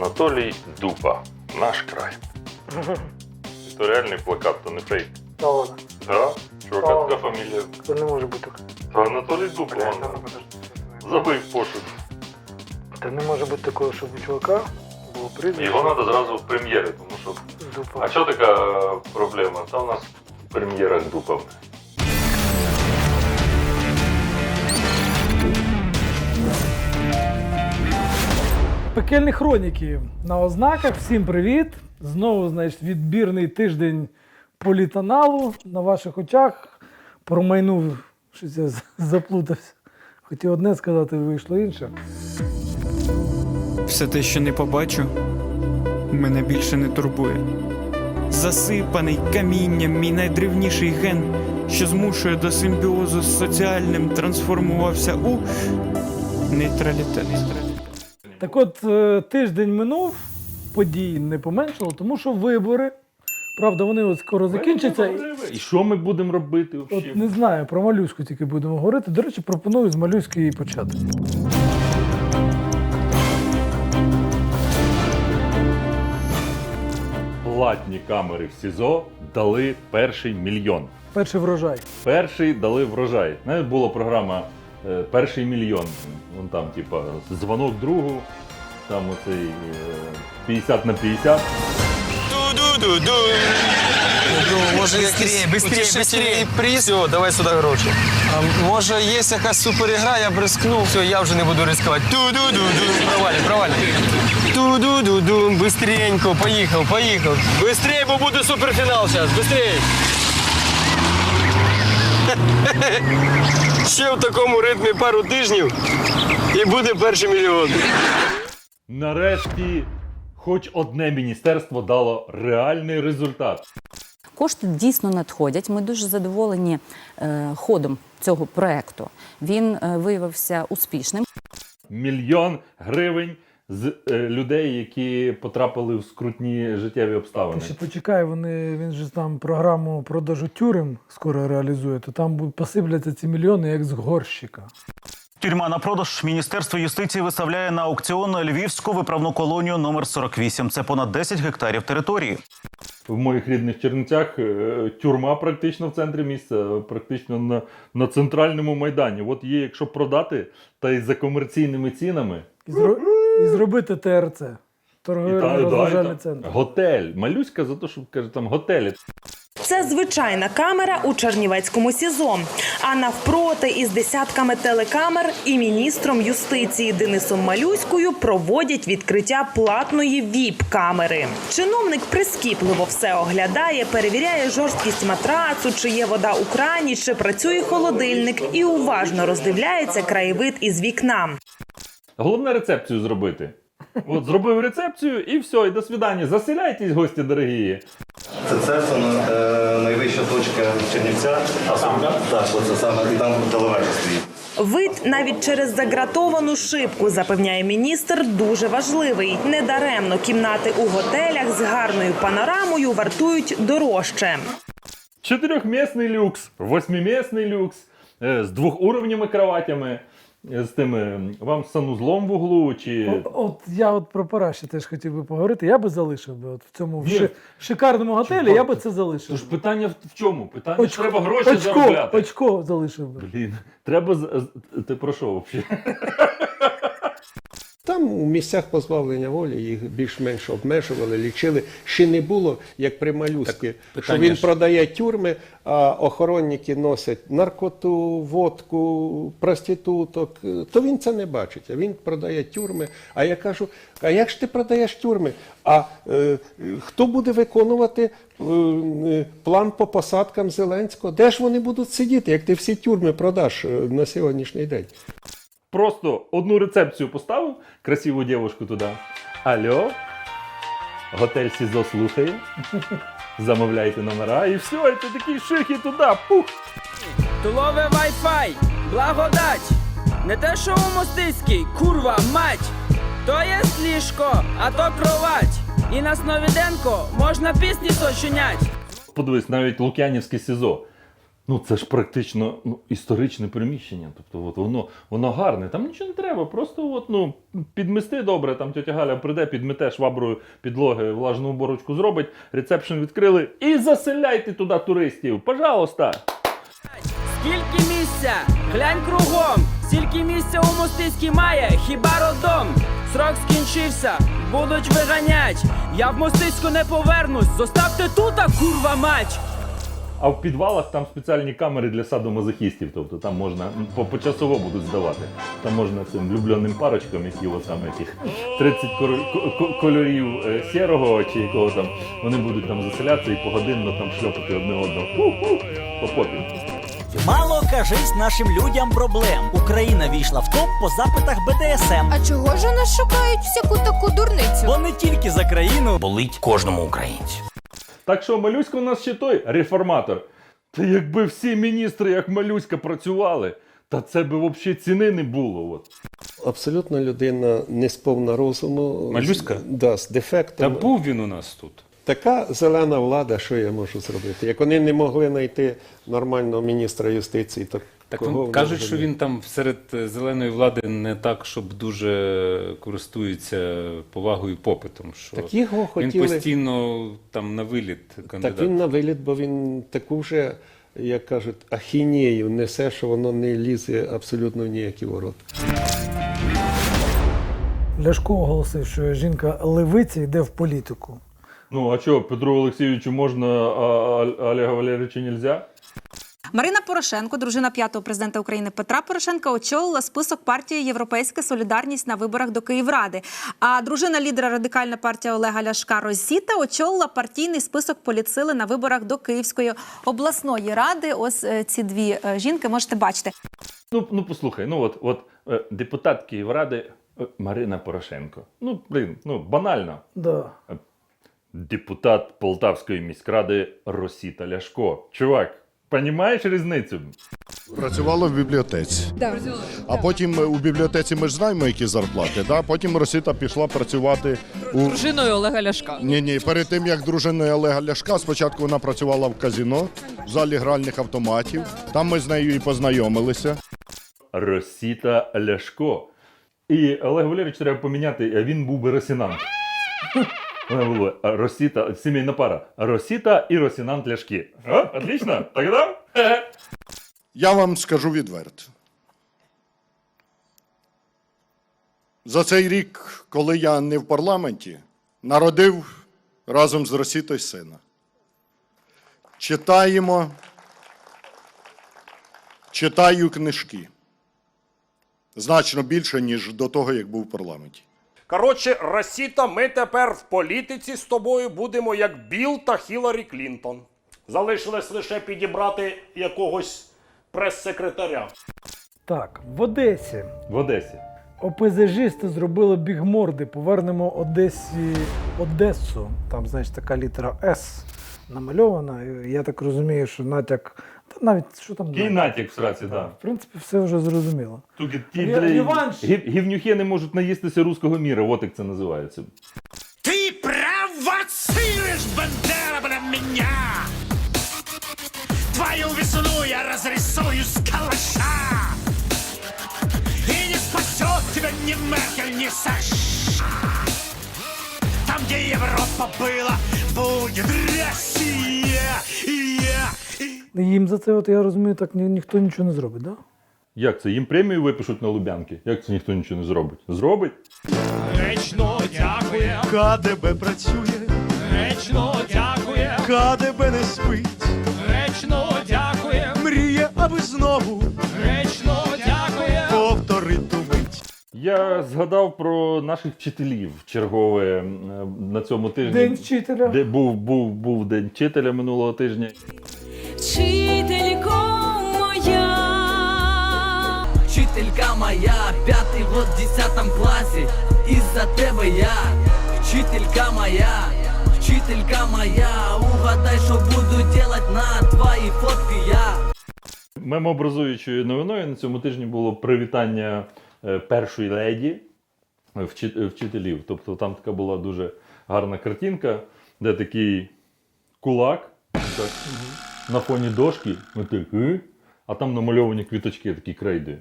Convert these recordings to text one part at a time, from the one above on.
Анатолій Дупа. Наш край. То реальний плакат, то не фейк. Та ладно. Да? Чувака, така фамілія. Це не може бути. Та Анатолій Дупа. Блядь. Забив пошук. Та не може бути такого, щоб у чувака було прізвище. Його треба зразу в прем'єри, тому що. Дупа. А що така проблема? Та у нас в прем'єрах Дупа. Пекельні хроніки на ознаках. Всім привіт! Знову, значить, відбірний тиждень політаналу на ваших очах. Промайнув, щось я заплутався. Хотів одне сказати, вийшло інше. Все те, що не побачу, мене більше не турбує. Засипаний камінням мій найдревніший ген, що змушує до симбіозу з соціальним, трансформувався у нейтралітет. Так от, е, тиждень минув, подій не поменшало, тому що вибори. Правда, вони от скоро закінчаться. І- І що ми будемо робити взагалі? От не знаю, про малюську тільки будемо говорити. До речі, пропоную з малюськи і почати. Платні камери в СІЗО дали перший мільйон. Перший врожай. Перший дали врожай. Навіть була програма Перший мільйон. Вон там, типа, дзвонок другу, там оцей е, 50 на 50. Може, Быстрее, быстрее, быстрее. приз. Все, давай сюди гроші. А, може, є якась суперігра, я б рискнув. Все, я вже не буду ризикувати. Ту-ду-ду-ду. Провалі, провалі. Ту-ду-ду-ду. Быстренько, поїхав, поїхав. Быстрее, бо буде суперфінал зараз. Быстрее. Ще в такому ритмі пару тижнів і буде перший мільйон. Нарешті, хоч одне міністерство дало реальний результат. Кошти дійсно надходять. Ми дуже задоволені е, ходом цього проекту. Він е, виявився успішним. Мільйон гривень з е, людей, які потрапили в скрутні життєві обставини. Ти ще почекай, вони, він же там програму продажу тюрем скоро реалізує, то там посипляться ці мільйони як з горщика. Тюрма на продаж Міністерство юстиції виставляє на аукціон львівську виправну колонію номер 48. Це понад 10 гектарів території. В моїх рідних Чернівцях е, тюрма практично в центрі міста, практично на, на центральному майдані. От її, якщо продати, та й за комерційними цінами. І, зро... і зробити ТРЦ. Розважальний центр. Готель. Малюська за те, що каже, там готелі. Це звичайна камера у Чернівецькому СІЗО. А навпроти із десятками телекамер і міністром юстиції Денисом Малюською проводять відкриття платної ВІП-камери. Чиновник прискіпливо все оглядає, перевіряє жорсткість матрацу, чи є вода у крані, чи працює холодильник, і уважно роздивляється краєвид із вікна. Головне рецепцію зробити. От зробив рецепцію і все, і до свидання. Заселяйтесь, гості дорогі. Це церква, е, найвища точка Чернівця. А саме? Так, оце саме і там телевежа стоїть. Вид навіть через загратовану шибку, запевняє міністр, дуже важливий. Недаремно кімнати у готелях з гарною панорамою вартують дорожче. Чотирьохмісний люкс, восьмимісний люкс, е, з двохуровнями кроватями, з тими вам санузлом в углу чи. От, от я от про параші теж хотів би поговорити. Я би залишив би от в цьому Ні. ши- шикарному готелі, я би це залишив. Тож питання в в чому? Питання Очко- треба гроші очко, заробляти. очко залишив би. Блін, треба з- з- ти про що взагалі? Там у місцях позбавлення волі їх більш-менш обмежували, лічили. Ще не було, як при малюськи, що він продає тюрми, а охоронники носять наркоту, водку, проституток. То він це не бачить. А він продає тюрми. А я кажу: а як ж ти продаєш тюрми? А е, хто буде виконувати е, е, план по посадкам Зеленського? Де ж вони будуть сидіти, як ти всі тюрми продаш е, на сьогоднішній день? Просто одну рецепцію поставив, красиву дівчинку туди. Алло, готель СІЗО слухає. Замовляйте номера і все, і ти такий ших і туди, пух. Тулове Wi-Fi, благодать. Не те, що у мостиській, курва, мать. То є ліжко, а то кровать. І на Сновіденко можна пісні сочинять. Подивись, навіть Лук'янівське СІЗО. Ну, це ж практично ну, історичне приміщення. Тобто, от воно, воно гарне, там нічого не треба. Просто от, ну, підмести добре, там тетя Галя прийде, підмете шваброю підлоги, влажну уборочку зробить, рецепшн відкрили і заселяйте туди туристів. Пожалуйста. Скільки місця? Глянь кругом, стільки місця у мостиській має, хіба родом? Срок скінчився, будуть виганять. Я в мостиську не повернусь, зоставте тута, курва мать! А в підвалах там спеціальні камери для садомазохістів. Тобто там можна по почасово будуть здавати. Там можна цим влюбленим парочкам, які от там яких 30 коро- ко- ко- кольорів е, сірого чи якого там, вони будуть там заселятися і погодинно там шльопати одне одного. Ху-ху, по попі. Мало кажись нашим людям проблем. Україна війшла в топ по запитах БДСМ. А чого ж у нас шукають всяку таку дурницю? Бо не тільки за країну болить кожному українцю. Так що Малюська у нас ще той реформатор. Та якби всі міністри, як Малюська, працювали, та це би взагалі ціни не було. От. Абсолютно людина не сповна розуму. Малюська? З- Да, з дефектом. Та був він у нас тут. Така зелена влада, що я можу зробити? Як вони не могли знайти нормального міністра юстиції, то Так кого вони кажуть, що він там серед е, зеленої влади не так, щоб дуже користується повагою і попитом. Що Так його Він хотіли. постійно там на виліт кандидат. Так він на виліт, бо він таку вже, як кажуть, ахінею несе, що воно не лізе абсолютно в ніякі ворота. Ляшко оголосив, що жінка левиця йде в політику. Ну а що, Петру Олексійовичу можна, а а Олега Валерійовича нельзя? Марина Порошенко, дружина п'ятого президента України Петра Порошенка, очолила список партії Європейська Солідарність на виборах до Київради. А дружина лідера радикальна партія Олега Ляшка Розіта очолила партійний список політсили на виборах до Київської обласної ради. Ось е, ці дві е, жінки можете бачити. Ну, ну послухай, ну от, от е, депутат Київради Марина Порошенко. Ну, блін, ну банально. Да. Депутат Полтавської міськради Росіта Ляшко. Чувак, понімаєш різницю? Працювала в бібліотеці. А потім у бібліотеці ми ж знаємо, які зарплати. Да? Потім Росіта пішла працювати у Дружиною Олега Ляшка. ні, ні. Перед тим як дружиною Олега Ляшка, спочатку вона працювала в казіно, в залі гральних автоматів. Там ми з нею і познайомилися. Росіта Ляшко. І Олег Валерійович треба поміняти, він був би Росінант. Вона була Росіта, сімейна пара. Росіта і Росінант Ляшки. О, отлично, тогда? Я вам скажу відверто. За цей рік, коли я не в парламенті, народив разом з Росітою сина. Читаємо, читаю книжки. Значно більше, ніж до того, як був в парламенті. Коротше, Росіта, ми тепер в політиці з тобою будемо як Білл та Хіларі Клінтон. Залишилось лише підібрати якогось прес-секретаря. Так, в Одесі В Одесі. ОПЗЖисти зробили бігморди. Повернемо Одесі Одесу. Там, значить, така літера С намальована. І Я так розумію, що натяк. Навіть що там Який натяк в сраці, так. Да. В принципі, все вже зрозуміло. Тільки ті реванш. гів- гівнюхи не можуть наїстися руського міра, от як це називається. Ти провоцируешь, Бандера, бля, меня! Твою весну я разрисую с калаша! И не спасет тебя ни Меркель, ни Саша! Там, где Европа была, будет Россия! И я, Їм за це, от я розумію, так ні, ніхто нічого не зробить, так? Да? Як це? Їм премію випишуть на Лубянки? Як це ніхто нічого не зробить? Зробить? Речно дякує, КДБ працює, речно дякує, КДБ не спить, речно дякує, мріє, аби знову речно дякує. повторити ту мить. Я згадав про наших вчителів чергове на цьому тижні. День вчителя. Де був, був, був день вчителя минулого тижня. Вчителько моя. Вчителька моя, п'ятий в десятом класі. Із-за тебе я, вчителька моя, вчителька моя. Угадай, що буду делать на твої фотки я. Мемообразуючою новиною на цьому тижні було привітання е, першої леді е, е, вчителів. Тобто там така була дуже гарна картинка, де такий кулак так, на фоні дошки, ми так, а там намальовані квіточки, такі крейди.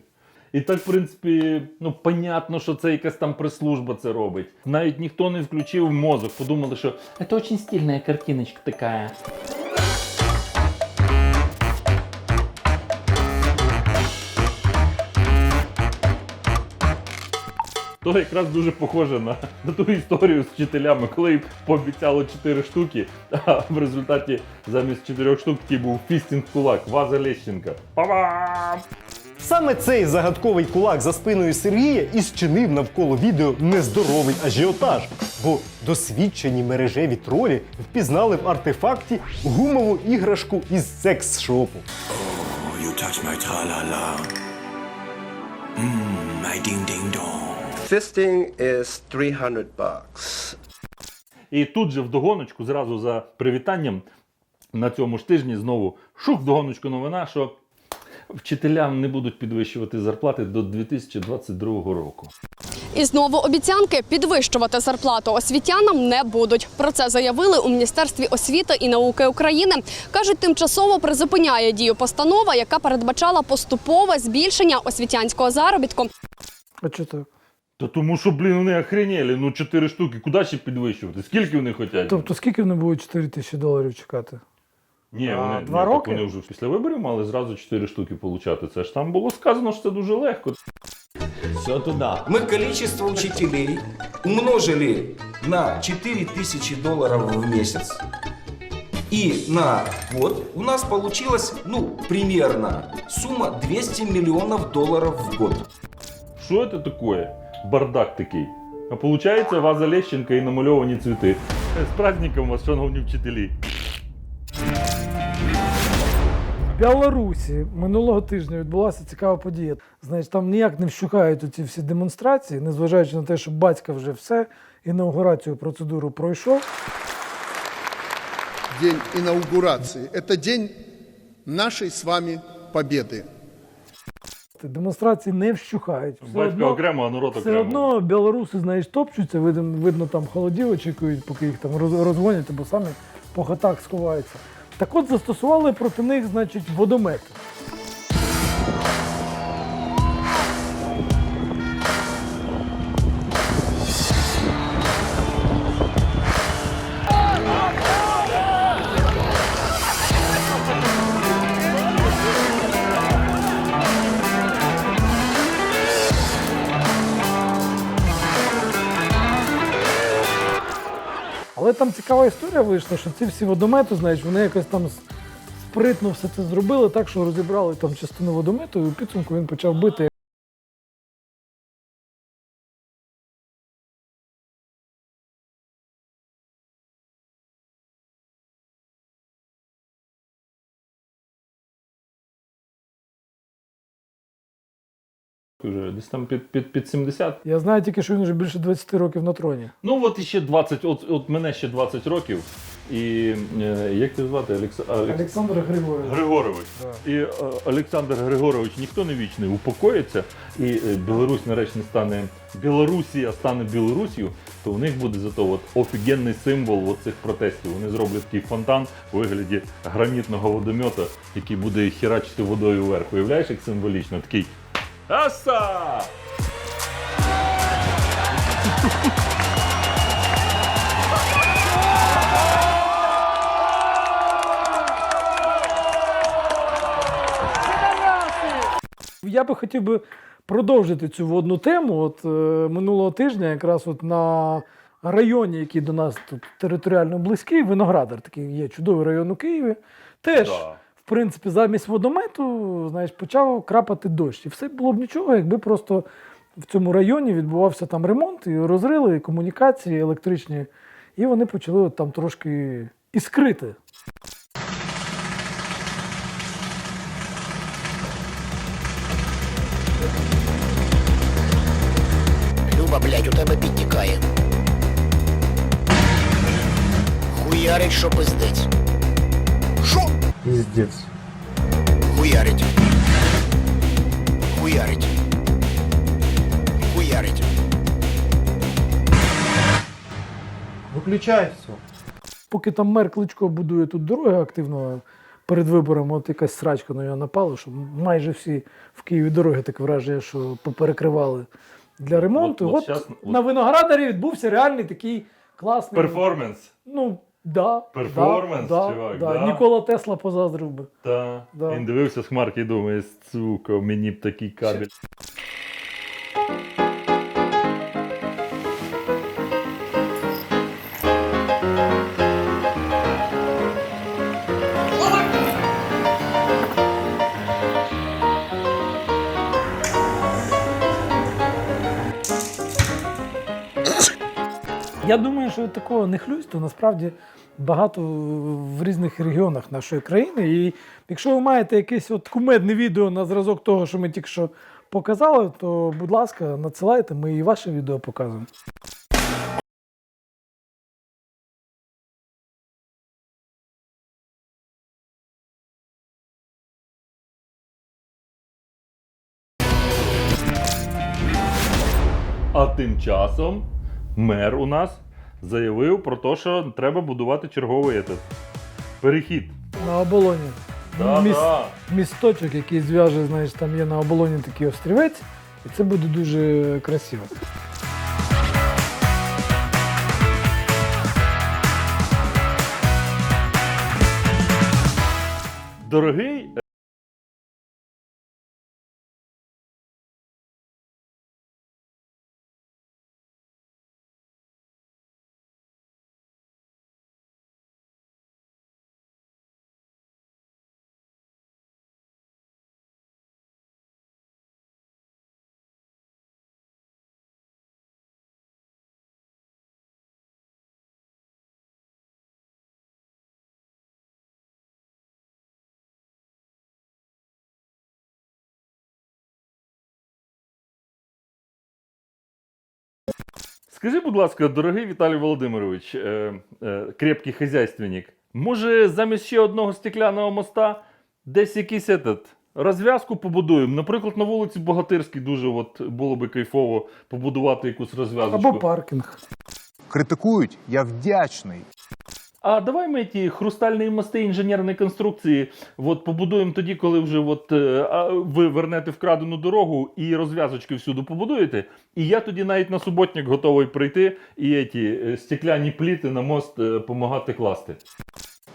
І так, в принципі, ну, понятно, що це якась там прес-служба це робить. Навіть ніхто не включив мозок, подумали, що це дуже стильна картиночка така. То якраз дуже похоже на, на ту історію з вчителями, коли їм пообіцяли 4 штуки, а в результаті замість 4 штук такий був фістінг кулак, Ваза Лещенка. Па-бам! Саме цей загадковий кулак за спиною Сергія і зчинив навколо відео нездоровий ажіотаж, бо досвідчені мережеві тролі впізнали в артефакті гумову іграшку із секс-шопу. You touch my tra-la-la. Mmm, my ding-ding-dong. Fisting is 300 bucks. І тут же вдогоночку, зразу за привітанням на цьому ж тижні знову шух вдогоночку новина, що вчителям не будуть підвищувати зарплати до 2022 року. І знову обіцянки підвищувати зарплату освітянам не будуть. Про це заявили у міністерстві освіти і науки України. кажуть, тимчасово призупиняє дію постанова, яка передбачала поступове збільшення освітянського заробітку. А чого так? Та тому що, блін, вони охренели, ну 4 штуки, куди ще підвищувати? Скільки вони хочуть? Тобто скільки вони будуть 4 тисячі доларів чекати? Ні, А, вони, два ні, роки? Так вони вже після виборів мали зразу 4 штуки получати. Це ж там було сказано, що це дуже легко. Все туда. Мы количество учителей умножили на 4000 долларов в месяц. И на год у нас получилось, ну, примерно сумма 200 миллионов долларов в год. Що це таке? Бардак такий. А виходить, ваза Лещенка і намальовані цвіти. З праздником вас, шановні вчителі. В Білорусі минулого тижня відбулася цікава подія. Значить, там ніяк не вщухають ці всі демонстрації, незважаючи на те, що батька вже все, інаугурацію процедуру пройшов. День инаугурации. Это день нашей с вами победы. Демонстрації не вщухають. Все Батько одно- окремо, а народ Все окремо. одно білоруси, знаєш, топчуться, видно, видно там холодів очікують, поки їх там розгонять, або самі по хатах сховаються. Так от застосували проти них, значить, водомети. Але там цікава історія вийшла, що ці всі водомети, знаєш, вони якось там спритно все це зробили так, що розібрали там частину водомету, і у підсумку він почав бити. Вже десь там під, під, під 70. Я знаю тільки, що він вже більше 20 років на троні. Ну от іще 20, от, от мене ще 20 років. І е, як тебе звати? Олекс... Алекс... Олександр Григорович. Григорович. І е, Олександр Григорович ніхто не вічний, упокоїться, і е, Білорусь нарешті стане Білорусія стане Білорусію, то в них буде зато от офігенний символ от цих протестів. Вони зроблять такий фонтан у вигляді гранітного водомета, який буде херачити водою вверх. Уявляєш, як символічно? Такий Аса! Я би хотів би продовжити цю водну тему. От е, минулого тижня, якраз от на районі, який до нас тут територіально близький, Виноградар, такий є чудовий район у Києві. Теж, Да. Принципі, замість водомету, знаєш, почав крапати дощ. І все було б нічого, якби просто в цьому районі відбувався там ремонт, і розрили, і комунікації електричні, і вони почали от там трошки іскрити. Люба, блядь, у тебе підтікає. Хуярить, що пиздець. Що? Піздець. Хуярить. Хуярить. Хуярить. Виключай все. Поки там мер Кличко будує тут дороги активно, перед виборами от якась срачка на нього напала, що майже всі в Києві дороги таке враження, що поперекривали для ремонту. От- От, от щас- от- на виноградарі відбувся реальний такий класний Перформанс. Ну, да. Перформанс, да, чувак, да. да. Нікола Тесла позаздрив би. Та. Да. Він дивився з хмарки і думає, сука, мені б такий кабель. Я думаю, що такого нехлюйства насправді багато в різних регіонах нашої країни. І якщо ви маєте якесь от кумедне відео на зразок того, що ми тільки що показали, то, будь ласка, надсилайте, ми і ваше відео показуємо. А тим часом мер у нас заявив про те, що треба будувати черговий этот, перехід. На оболоні. Да, Міс- да. Місточок, який зв'яже, знаєш, там є на оболоні такий острівець, і це буде дуже красиво. Дорогий Скажи, будь ласка, дорогий Віталій Володимирович, е, е, крепкий хазяйственник, може замість ще одного стекляного моста десь якийсь этот, розв'язку побудуємо? Наприклад, на вулиці Богатирській дуже от, було би кайфово побудувати якусь розв'язку. Або паркінг. Критикують, я вдячний. А давай ми ті хрустальні мости інженерної конструкції от, побудуємо тоді, коли вже от, е, а, ви вернете вкрадену дорогу і розв'язочки всюди побудуєте. І я тоді навіть на суботник готовий прийти і ті е, стекляні пліти на мост допомагати класти.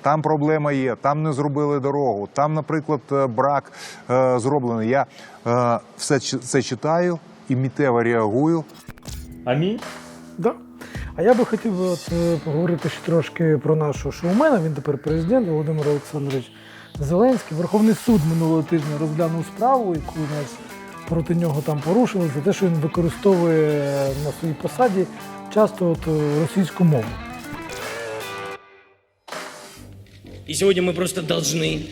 Там проблема є, там не зробили дорогу, там, наприклад, е, брак е, зроблений. Я е, все це читаю і мітево реагую. Амінь. Да. А я би хотів би от, е, поговорити ще трошки про нашого шоумена. Він тепер президент Володимир Олександрович Зеленський. Верховний суд минулого тижня розглянув справу, яку у нас проти нього там порушили, за те, що він використовує на своїй посаді часто от, е, російську мову. И сегодня мы просто должны,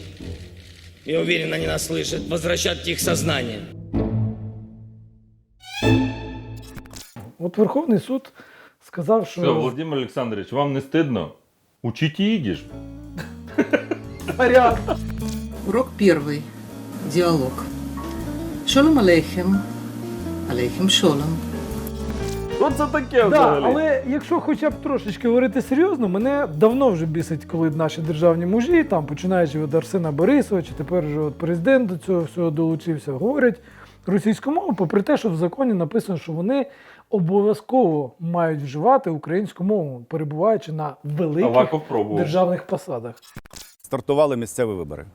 я уверен, они нас слышат, возвращать их сознание. От Верховний суд сказав, що Все, Володимир Олександрович, вам не стидно? Учіть їдіш. варіант. Урок первый. Диалог. Шолом алейхем. Алейхем шолом. Що це таке Да, взагалі? але якщо хоча б трошечки говорити серйозно, мене давно вже бісить, коли наші державні мужі, там починаючи від Арсена Борисовича, тепер вже от президент до цього всього долучився, говорять російську мову, попри те, що в законі написано, що вони обов'язково мають вживати українську мову, перебуваючи на великих державних посадах. Стартували місцеві вибори.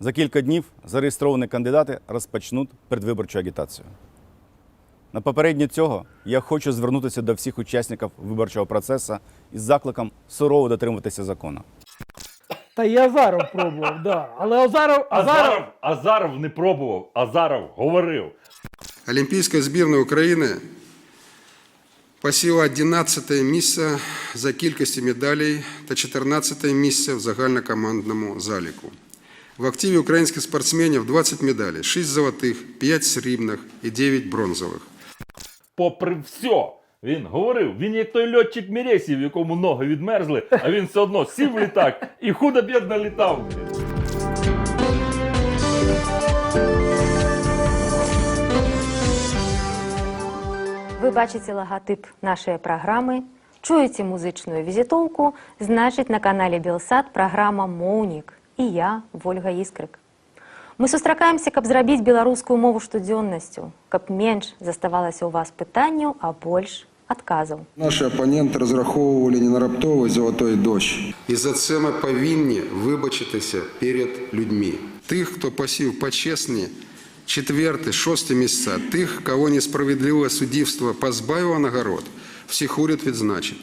За кілька днів зареєстровані кандидати розпочнуть передвиборчу агітацію. На попередньо цього я хочу звернутися до всіх учасників виборчого процесу із закликом сурово дотримуватися закону. Та і Азаров пробував, да. Але Азаров, Азаров, Азаров, Азаров не пробував, Азаров говорив. Олімпійська збірна України посіла 11 місце за кількістю медалей та 14 місце в загальнокомандному заліку. В активі українських спортсменів 20 медалей, 6 золотих, 5 срібних і 9 бронзових. Попри все, він говорив, він як той льотчик Міресів, якому ноги відмерзли, а він все одно сів літак і худо-бідно літав. бачите логотип нашої програми, чуєте музичну візитовку, значить на каналі Білсат програма Моунік. і я, Вольга Іскрик. Мы сустракаемся, каб зрабіць беларускую мову штодзённасцю, каб менш заставалася ў вас пытанняў, а больш адказаў. Наші опоненти розраховували не на раптовий золотой дощ. І за це ми повинні вибачитися перед людьми. Тих, хто посів почесні четверте, шосте місця, тих, кого несправедливе суддівство позбавило нагород, всіх уряд відзначить.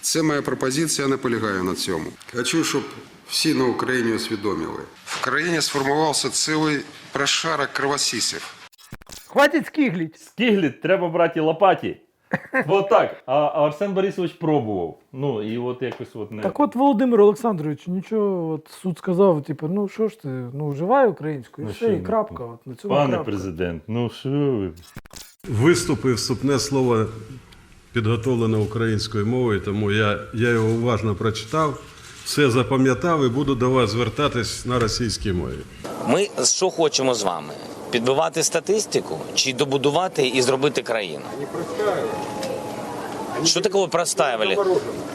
Це моя пропозиція, я наполягаю на цьому. Хочу, щоб всі на Україні усвідомили. В країні сформувався цілий прошарок кровосісів. Хватить скігліть! Скігліть, треба брати лопаті. От так. А а Арсен Борисович пробував. Ну і от якось от не. Так от Володимир Олександрович, нічого, от суд сказав, типу, ну що ж ти, ну вживай українську, і Ну, все, що і ви? крапка. От, на цьому Пане крапка. президент, ну що ви? Виступи вступне слово підготовлене українською мовою, тому я, я його уважно прочитав, все запам'ятав і буду до вас звертатись на російській мові. Ми що хочемо з вами? Підбивати статистику чи добудувати і зробити країну? Что такого простаивали?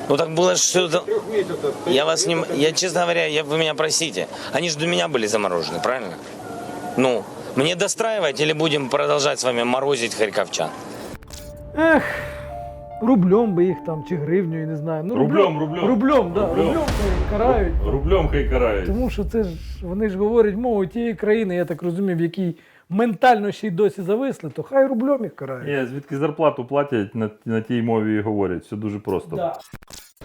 Ну так было что Я вас не... Я, честно говоря, я, вы меня простите. Они же до меня были заморожены, правильно? Ну, мне достраивать или будем продолжать с вами морозить харьковчан? Ех, рублем би їх там, чи гривнею, не знаю. Ну, Рублем, рублем. Рублем, да, Рублем. рублем, хай карають. Рублем хай карають. Тому що це ж вони ж говорять мовою тієї країни, я так розумію, в якій ментально ще й досі зависли, то хай рублем їх карають. Ні, звідки зарплату платять на, на тій мові і говорять. Все дуже просто. Да.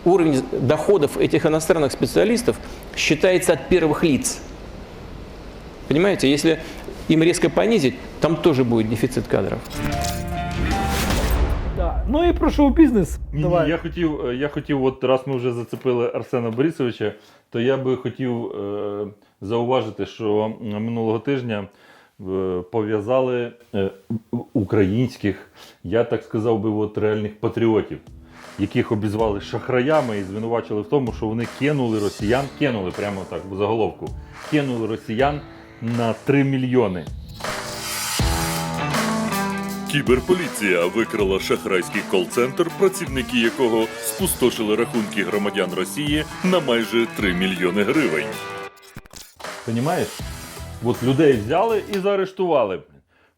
Уровень доходов этих иностранных специалистов считается от первых лиц. Понимаете, если им резко понизить, там тоже будет дефицит кадров. Ну і про шоу-бізнес. Давай. ні, я хотів, е, я хотів, от раз ми вже зацепили Арсена Борисовича, то я би хотів е, зауважити, що минулого тижня е, пов'язали е, українських, я так сказав би, от реальних патріотів, яких обізвали шахраями і звинувачили в тому, що вони кинули росіян, кинули прямо так в заголовку, кинули росіян на 3 мільйони. Кіберполіція викрила шахрайський кол-центр, працівники якого спустошили рахунки громадян Росії на майже 3 мільйони гривень. Понимаєш? От людей взяли і заарештували.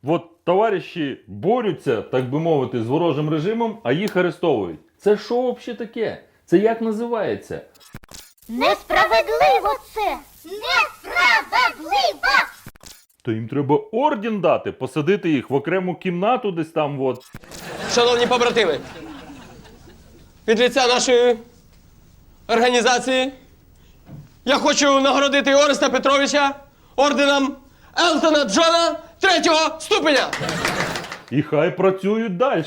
От товариші борються, так би мовити, з ворожим режимом, а їх арестовують. Це що взагалі таке? Це як називається? Несправедливо це! Несправедливо! То їм треба орден дати, посадити їх в окрему кімнату десь там. От. Шановні побратими, від лиця нашої організації я хочу нагородити Ореста Петровича орденом Елтона Джона третього ступеня. І хай працюють далі.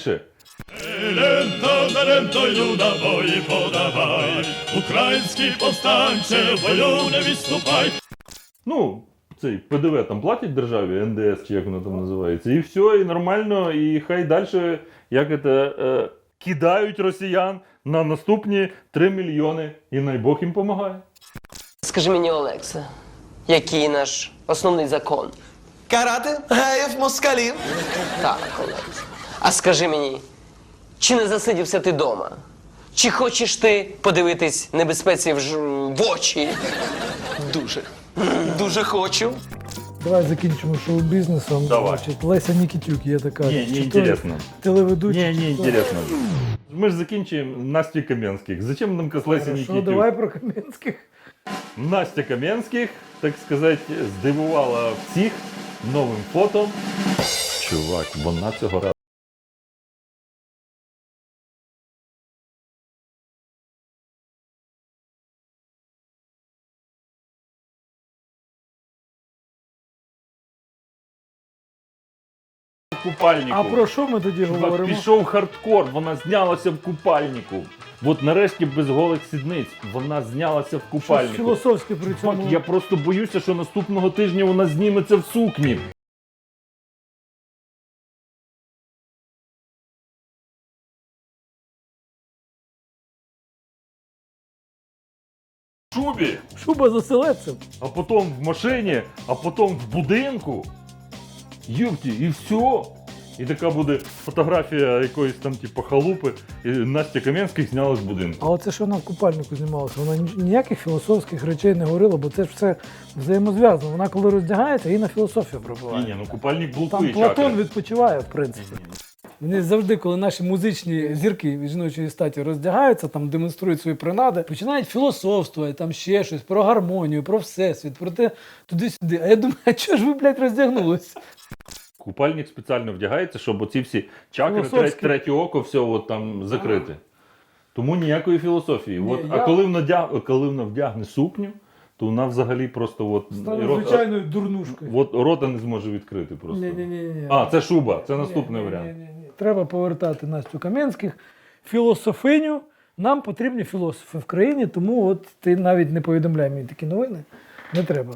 Лента за лентою набої подавай, українські повстанче, бою не відступай. Ну, цей ПДВ там платять державі, НДС чи як воно там називається. І все, і нормально, і хай далі, як це, е, кидають росіян на наступні 3 мільйони. І най Бог їм допомагає. Скажи мені, Олекса, який наш основний закон? Карати геїв москалів. Так, Олекса. А скажи мені, чи не засидівся ти дома? Чи хочеш ти подивитись небезпеці в, ж... в очі? Дуже. Дуже хочу. Давай закінчимо шоу-бізнесом. Давай. Значить, Леся Нікітюк є така. Ні, не інтересно. Телеведуча. Не, не интересно. Мы же закінчуємо Настю Кам'янських. Зачем нам Хорошо, Нікітюк? давай про Кам'янських. Настя Кам'янських, так сказати, здивувала всіх новим фото. Чувак, вона цього разу. Купальнику. А про що ми тоді Чувак, говоримо? пішов хардкор, вона знялася в купальнику. От нарешті без голих сідниць вона знялася в Щось філософське при Чувак, я просто боюся, що наступного тижня вона зніметься в сукні. Шубі, Шуба з оселедцем. а потім в машині, а потім в будинку. Юпті, і все. І така буде фотографія якоїсь там, типу, халупи, і Настя Кам'янських зняла з будинку. А оце що вона в купальнику знімалася, вона ніяких філософських речей не говорила, бо це ж все взаємозв'язано. Вона коли роздягається, її на філософію пробиває. Ні, ні, ну купальник Там Платон чакри. відпочиває, в принципі. Мені завжди, коли наші музичні зірки від жіночої статі роздягаються, там демонструють свої принади, починають філософствувати, там ще щось про гармонію, про всесвіт, про те туди-сюди. А я думаю, а чого ж ви, блядь, роздягнулись? Купальник спеціально вдягається, щоб оці всі чакри, третє, третє око, все от там закрити. Тому ніякої філософії. Ні, от, я- А коли вона, вдяг... коли вона вдягне сукню, то вона взагалі просто от, Стане рот- звичайною дурнушкою. от рота не зможе відкрити просто. Ні-ні-ні. А, це шуба, це наступний варіант. Треба повертати Настю Кам'янських. Філософиню. Нам потрібні філософи в країні, тому от ти навіть не повідомляй мені такі новини. Не треба.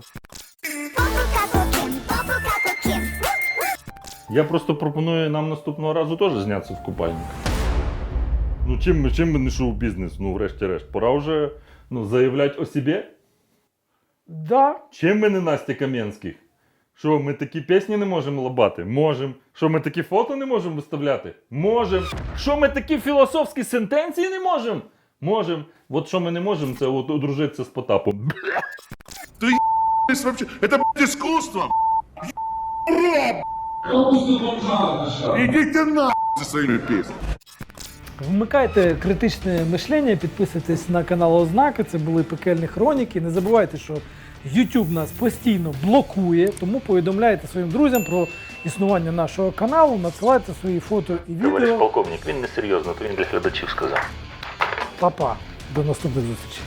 Я просто пропоную нам наступного разу теж знятися в купальник. Ну, чим, ми- чим ми не шоу-бізнес, ну, врешті-решт. Пора вже ну, заявляти о собі. Да. Чим ми не Настя Кам'янських? Що, ми такі пісні не можемо лабати? Можемо. Що ми такі фото не можемо виставляти? Можемо. Що ми такі філософські сентенції не можемо? Можемо. От що ми не можемо, це от одружитися з Потапом. Ты ебаный вообще. Это, блядь, искусство. Иди ты нахуй со своими песнями. Вмикайте критичне мишлення, підписуйтесь на канал Ознаки. Це були пекельні хроніки. Не забувайте, що YouTube нас постійно блокує, тому повідомляйте своїм друзям про існування нашого каналу, надсилайте свої фото і відео. полковник, він не серйозно, то він для глядачів сказав. Па-па. До наступних зустрічей.